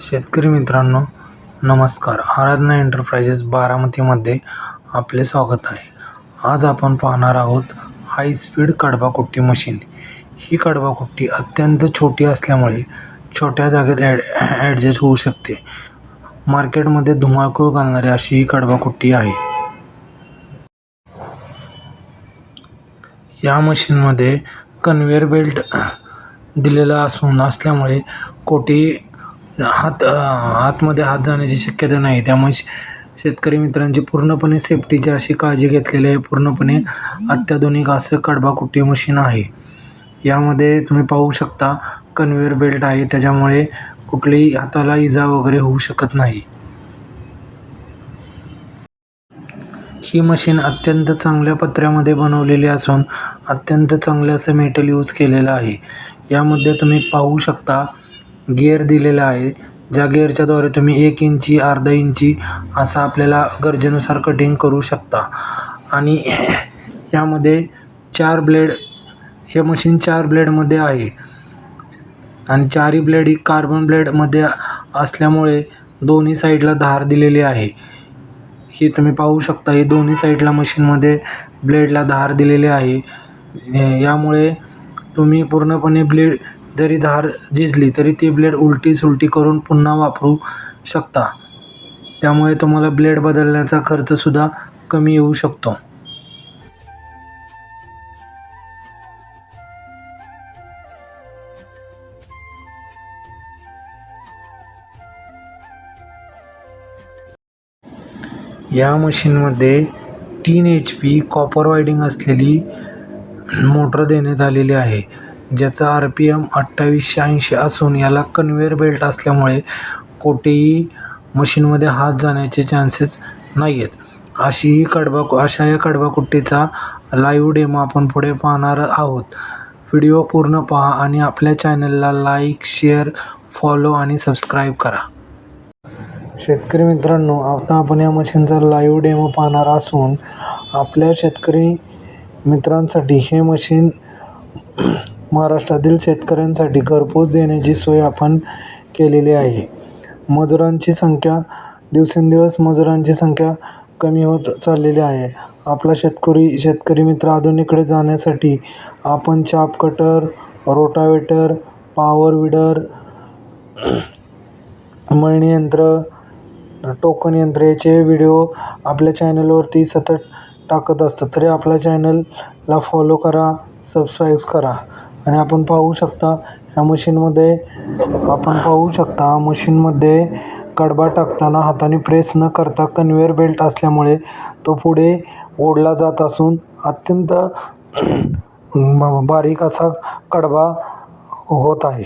शेतकरी मित्रांनो नमस्कार. आराधना एंटरप्राइजेस बारामतीमध्ये आपले स्वागत आहे. आज आपण पाहणार आहोत हाय स्पीड कडबाकुट्टी मशीन ही कडबाकुट्टी अत्यंत छोटी असल्यामुळे छोट्या जागेत ॲड ॲडजस्ट होऊ शकते. मार्केटमध्ये धुमाकूळ घालणारी अशी ही कडबाकुट्टी आहे. या मशीनमध्ये कन्व्हेअर बेल्ट दिलेला असून असल्यामुळे कोटी हात आतमध्ये हात जाण्याची शक्यता नाही. त्यामुळे शेतकरी मित्रांची पूर्णपणे सेफ्टीची अशी काळजी घेतलेली आहे. पूर्णपणे अत्याधुनिक असं कडबाकुट्टी मशीन आहे. यामध्ये तुम्ही पाहू शकता कन्व्हेअर बेल्ट आहे. त्याच्यामुळे कुठलीही हाताला इजा वगैरे होऊ शकत नाही. ही मशीन अत्यंत चांगल्या पत्र्यामध्ये बनवलेली असून अत्यंत चांगलं असं मेटल यूज केलेलं आहे. यामध्ये तुम्ही पाहू शकता गिअर दिलेला आहे. ज्या गिअरच्याद्वारे तुम्ही एक इंची अर्धा इंची असा आपल्याला गरजेनुसार कटिंग करू शकता. आणि यामध्ये चार ब्लेड हे मशीन चार ब्लेडमध्ये आहे. आणि चारही ब्लेड ही कार्बन ब्लेडमध्ये असल्यामुळे दोन्ही साईडला धार दिलेली आहे. ही तुम्ही पाहू शकता ही दोन्ही साईडला मशीनमध्ये ब्लेडला धार दिलेली आहे. यामुळे तुम्ही पूर्णपणे ब्लेड जरी धार झिजली तरी ती ब्लेड उलटी सुलटी करून पुन्हा वापरू शकता. त्यामुळे तुम्हाला ब्लेड बदलण्याचा खर्चसुद्धा कमी येऊ शकतो. या मशीनमध्ये तीन एच पी कॉपर वायडिंग असलेली मोटर देण्यात आलेली आहे. ज्याचा आर पी एम अठ्ठावीसशे ऐंशी असून याला कन्व्हेअर बेल्ट असल्यामुळे कोठेही मशीनमध्ये हात जाण्याचे चान्सेस नाही आहेत अशी ही कडबा अशा या कडबाकुट्टीचा लाईव्ह डेमो आपण पुढे पाहणार आहोत. व्हिडिओ पूर्ण पहा आणि आपल्या चॅनलला लाईक शेअर फॉलो आणि सबस्क्राईब करा. शेतकरी मित्रांनो आता आपण या मशीनचा लाईव्ह डेमो पाहणार असून आपल्या शेतकरी मित्रांसाठी हे मशीन महाराष्ट्रातील शेतकऱ्यांसाठी घरपोच देण्याची सोय आपण केलेली आहे. मजुरांची संख्या दिवसेंदिवस मजुरांची संख्या कमी होत चाललेली आहे. आपला शेतकरी शेतकरी मित्र आधुनिकडे जाण्यासाठी आपण चाप कटर रोटावेटर पॉवर विडर मळणी यंत्र टोकन यंत्र याचे व्हिडिओ आपल्या चॅनलवरती सतत टाकत असतो. तरी आपल्या चॅनलला फॉलो करा सबस्क्राईब करा. आणि आपण पाहू शकता ह्या मशीनमध्ये आपण पाहू शकता मशीनमध्ये कडबा टाकताना हाताने प्रेस न करता कन्व्हेअर बेल्ट असल्यामुळे तो पुढे ओढला जात असून अत्यंत बारीक असा कडबा होत आहे.